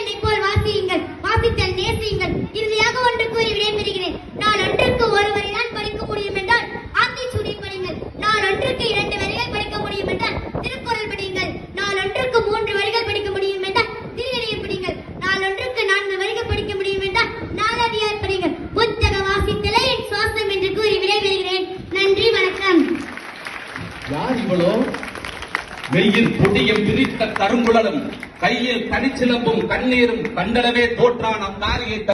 என்னை போல் வாசியுங்கள் வாசித்தல் நேசியுங்கள். இறுதியாக ஒன்று கூறி விடைபெறுகிறேன். நான் ஒன்றுக்கு ஒரு வரை படிக்க முடியும் என்றால் ஆத்திச்சூடி படிங்கள் நான் ஒன்றுக்கு இரண்டு வரிகள் படிக்க முடியும் என்றால் திருக்குறள் படியுங்கள். நான் ஒன்றுக்கு மூன்று வரிகள் படிக்க முடியும் என்றால் திருநெறியை படிங்கள் நான் ஒன்றுக்கு நான்கு வரிகள் படிக்க முடியும் என்றால் நாலடியார் படிங்கள் புத்தக வாசித்தலே என் சுவாசம் என்று கூறி விடைபெறுகிறேன். நன்றி வணக்கம். யார் இவ்வளோ மெய்யில் புதிய பிரித்த கருங்குழலும். கையில் தனிச்சிலம்பும் கண்ணீரும் கண்டளவே தோற்றான் அத்தாலியை